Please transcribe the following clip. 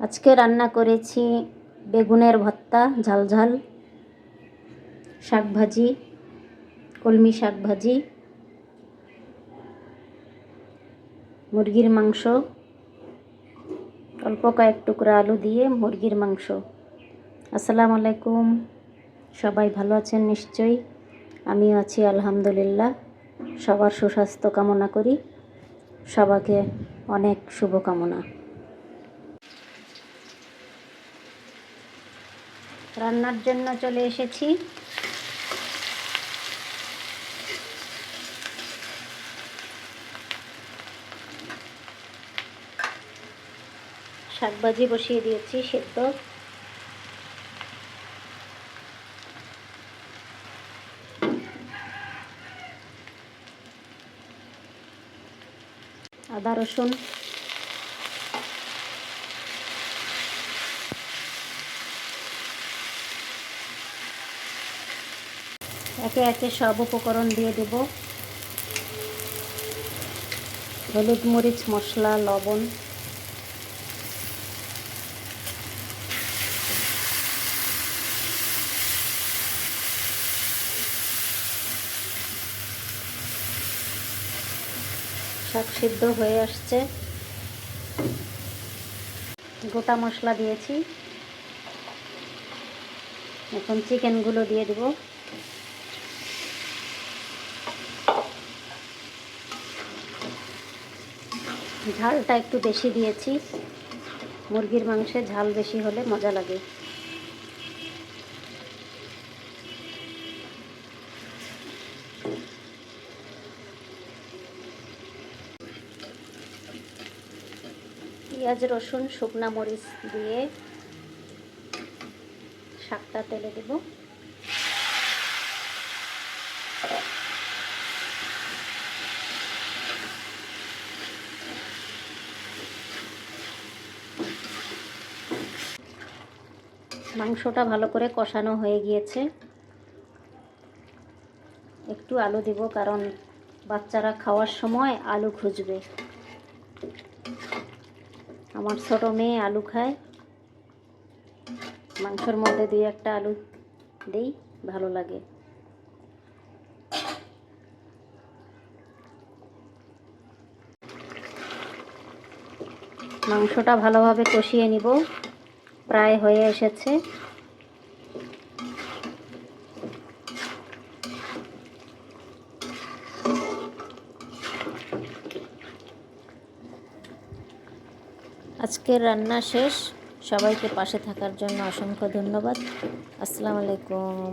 আজকে রান্না করেছি বেগুনের ভর্তা ঝাল ঝাল শাক ভাজি কলমি শাক ভাজি মুরগির মাংস, অল্প কয়েক টুকরা আলু দিয়ে মুরগির মাংস। আসসালামু আলাইকুম। সবাই ভালো আছেন নিশ্চয়ই? আমিও আছি, আলহামদুলিল্লাহ। সবার সুস্বাস্থ্য কামনা করি। সবাকে অনেক শুভকামনা। রান্নার জন্য চলে এসেছি। শাকভাজি বসিয়ে দিয়েছি সেদ্ধ। আদা রসুন। একে একে সব উপকরণ দিয়ে দেব। হলুদ মরিচ, মশলা, লবণ। শাক সিদ্ধ হয়ে আসছে। গোটা মশলা দিয়েছি। এখন চিকেনগুলো দিয়ে দেব। ঝালটা একটু বেশি দিয়েছি। মুরগির মাংসে ঝাল বেশি হলে মজা লাগে। পেঁয়াজ, রসুন, শুকনা মরিচ দিয়ে শাকটা তেলে দেব। মাংসটা ভালো করে কষানো হয়ে গিয়েছে। একটু আলু দিব কারণ বাচ্চারা খাওয়ার সময় আলু খুঁজবে। আমার ছোট মেয়ে আলু খায়। মাংসের মধ্যে দুই একটা আলু দিই, ভালো লাগে। মাংসটা ভালোভাবে কষিয়ে নিব। প্রায় হয়ে এসেছে। আজকের রান্না শেষ। সবাইকে পাশে থাকার জন্য অসংখ্য ধন্যবাদ। আসসালামু আলাইকুম।